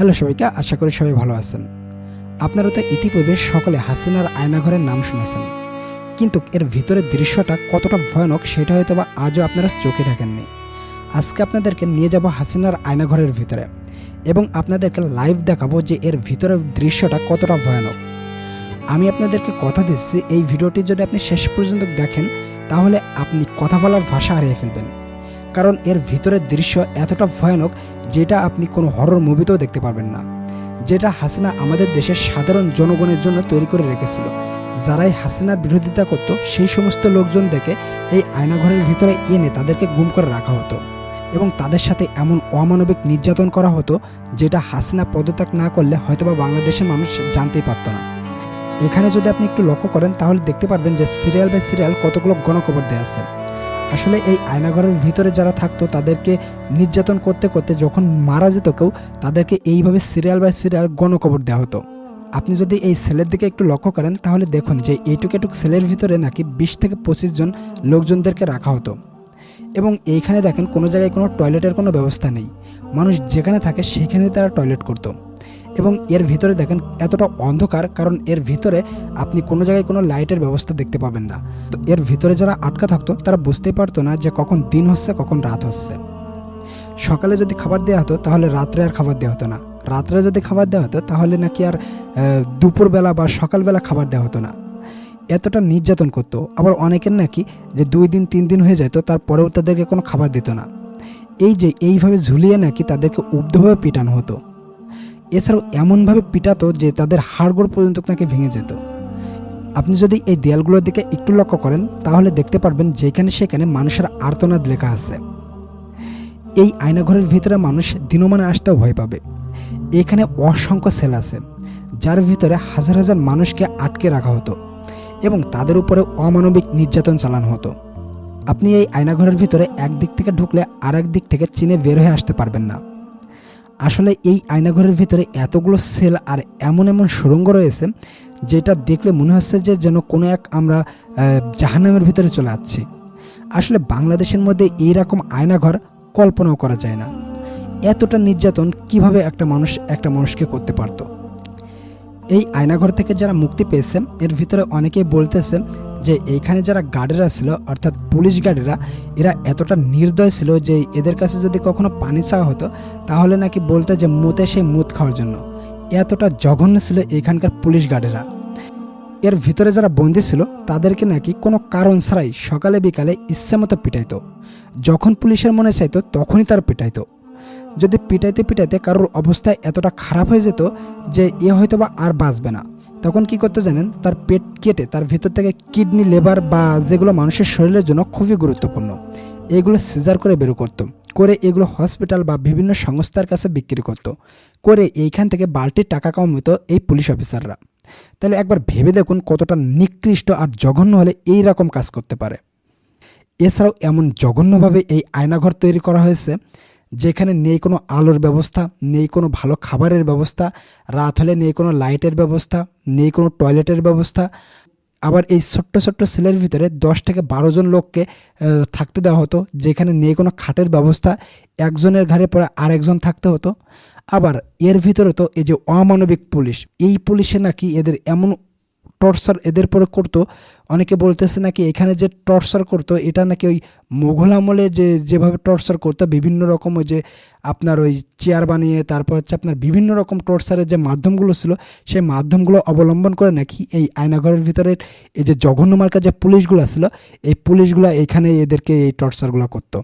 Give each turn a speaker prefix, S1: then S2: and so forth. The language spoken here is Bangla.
S1: হ্যালো সবাইকে, আশা করি সবাই ভালো আছেন। আপনারা তো ইতিপূর্বে সকলে হাসিনার আয়নাঘরের নাম শুনেছেন। কিন্তু এর ভিতরের দৃশ্যটা কতটা ভয়ানক সেটা হয়তো বা আজও আপনারা চোখে দেখেননি। আজকে আপনাদেরকে নিয়ে যাব হাসিনার আয়নাঘরের ভিতরে এবং আপনাদেরকে লাইভ দেখাবো যে এর ভিতরের দৃশ্যটা কতটা ভয়ানক। আমি আপনাদেরকে কথা দিচ্ছি, এই ভিডিওটি যদি আপনি শেষ পর্যন্ত দেখেন, তাহলে আপনি কথা বলার ভাষা হারিয়ে ফেলবেন। কারণ এর ভিতরের দৃশ্য এতটা ভয়ানক যেটা আপনি কোনো হরর মুভিতেও দেখতে পারবেন না। যেটা হাসিনা আমাদের দেশের সাধারণ জনগণের জন্য তৈরি করে রেখেছিল। যারাই হাসিনার বিরোধিতা করত, সেই সমস্ত লোকজনদেরকে এই আয়নাঘরের ভিতরে এনে তাদেরকে গুম করে রাখা হতো। এবং তাদের সাথে এমন অমানবিক নির্যাতন করা হতো, যেটা হাসিনা পদত্যাগ না করলে হয়তোবা বাংলাদেশের মানুষ জানতেই পারত না। এখানে যদি আপনি একটু লক্ষ্য করেন, তাহলে দেখতে পারবেন যে সিরিয়াল বাই সিরিয়াল কতগুলো গণকবর দেওয়া আছে। আসলে এই আয়নাঘরের ভিতরে যারা থাকতো, তাদেরকে নির্যাতন করতে করতে যখন মারা যেত কেউ, তাদেরকে এইভাবে সিরিয়াল বাই সিরিয়াল গণকবর দেওয়া হতো। আপনি যদি এই সেলের দিকে একটু লক্ষ্য করেন, তাহলে দেখুন যে এইটুক এটুক সেলের ভিতরে নাকি বিশ থেকে পঁচিশ জন লোকজনদেরকে রাখা হতো। এবং এইখানে দেখেন কোনো জায়গায় কোনো টয়লেটের কোনো ব্যবস্থা নেই। মানুষ যেখানে থাকে সেখানে তারা টয়লেট করতো। এবং এর ভিতরে দেখেন এতটা অন্ধকার, কারণ এর ভিতরে আপনি কোনো জায়গায় কোনো লাইটের ব্যবস্থা দেখতে পাবেন না। তো এর ভিতরে যারা আটকা থাকতো, তারা বুঝতেই পারতো না যে কখন দিন হচ্ছে, কখন রাত হচ্ছে। সকালে যদি খাবার দেওয়া হতো, তাহলে রাত্রে আর খাবার দেওয়া হতো না। রাত্রে যদি খাবার দেওয়া হতো, তাহলে নাকি আর দুপুরবেলা বা সকালবেলা খাবার দেওয়া হতো না। এতটা নির্যাতন করতো। আবার অনেকের নাকি যে দুই দিন, তিন দিন হয়ে যেত, তারপরেও তাদেরকে কোনো খাবার দিত না। এই যে এইভাবে ঝুলিয়ে নাকি তাদেরকে উব্ধভাবে পিটানো হতো। এছাড়াও এমনভাবে পিটাতো যে তাদের হাড়গোড় পর্যন্ত নাকি ভেঙে যেত। আপনি যদি এই দেয়ালগুলোর দিকে একটু লক্ষ্য করেন, তাহলে দেখতে পারবেন যেখানে সেখানে মানুষের আর্তনাদ লেখা আছে। এই আয়নাঘরের ভিতরে মানুষ দিনমানে আসতেও ভয় পাবে। এখানে অসংখ্য সেল আছে, যার ভিতরে হাজার হাজার মানুষকে আটকে রাখা হতো এবং তাদের উপরে অমানবিক নির্যাতন চালানো হতো। আপনি এই আয়নাঘরের ভিতরে একদিক থেকে ঢুকলে আর দিক থেকে চিনে বের হয়ে আসতে পারবেন না। আসলে এই আয়নাঘরের ভিতরে এতগুলো সেল আর এমন এমন সুরঙ্গ রয়েছে, যেটা দেখলে মনে হচ্ছে যে যেন কোনো এক আমরা জাহান্নামের ভিতরে চলে আসছি। আসলে বাংলাদেশের মধ্যে এইরকম আয়নাঘর কল্পনাও করা যায় না। এতটা নির্যাতন কীভাবে একটা মানুষ, একটা মানুষকে করতে পারতো? এই আয়নাঘর থেকে যারা মুক্তি পেয়েছে, এর ভিতরে অনেকেই বলতেছে যে এইখানে যারা গার্ডেরা ছিল, অর্থাৎ পুলিশ গার্ডেরা, এরা এতটা নির্দয় ছিল যে এদের কাছে যদি কখনো পানি চাওয়া হতো, তাহলে নাকি বলতো যে মুতে সেই মুত খাওয়ার জন্য। এতটা জঘন্য ছিল এখানকার পুলিশ গার্ডেরা। এর ভিতরে যারা বন্দী ছিল, তাদেরকে নাকি কোনো কারণ ছাড়াই সকালে বিকালে ইচ্ছে মতো পিটাইতো। যখন পুলিশের মনে চাইতো, তখনই তার পিটাইতো। যদি পিটাইতে পিটাইতে কারোর অবস্থা এতটা খারাপ হয়ে যেত যে এ হয়তো বা আর বাঁচবে না। তখন কি করতে জানেন? তার পেট কেটে তার ভিতর থেকে কিডনি লেবার বা যেগুলো মানুষের শরীরের জন্য খুবই গুরুত্বপূর্ণ, এগুলো সিজার করে বের করতো, করে এগুলো হসপিটাল বা বিভিন্ন সংস্থার কাছে বিক্রি করতো, করে এইখান থেকে বালতির টাকা কামাতো এই পুলিশ অফিসাররা। তাহলে একবার ভেবে দেখুন কতটা নিকৃষ্ট আর জঘন্য হলে এই রকম কাজ করতে পারে। এছাড়াও এমন জঘন্যভাবে এই আয়নাঘর তৈরি করা হয়েছে যেখানে নেই কোনো আলোর ব্যবস্থা, নেই কোনো ভালো খাবারের ব্যবস্থা, রাত হলে নেই কোনো লাইটের ব্যবস্থা, নেই কোনো টয়লেটের ব্যবস্থা। আবার এই ছোট্ট ছোট্ট সেলের ভিতরে দশ থেকে বারো জন লোককে থাকতে দেওয়া হতো, যেখানে নেই কোনো খাটের ব্যবস্থা, একজনের ঘাড়ে পরে আরেকজন থাকতে হতো। আবার এর ভিতরে তো এই যে অমানবিক পুলিশ, এই পুলিশে নাকি এদের এমন টর্চার এদের পরে করতো, অনেকে বলতেছে নাকি এখানে যে টর্চার করতো, এটা নাকি ওই মোঘল আমলে যে, যেভাবে টর্চার করতো, বিভিন্ন রকম ওই যে আপনার ওই চেয়ার বানিয়ে, তারপর হচ্ছে আপনার বিভিন্ন রকম টর্চারের যে মাধ্যমগুলো ছিল, সেই মাধ্যমগুলো অবলম্বন করে নাকি এই আয়নাঘরের ভিতরের এই যে জঘন্য মার্কা যে পুলিশগুলো ছিল, এই পুলিশগুলো এখানে এদেরকে এই টর্চারগুলো করতো।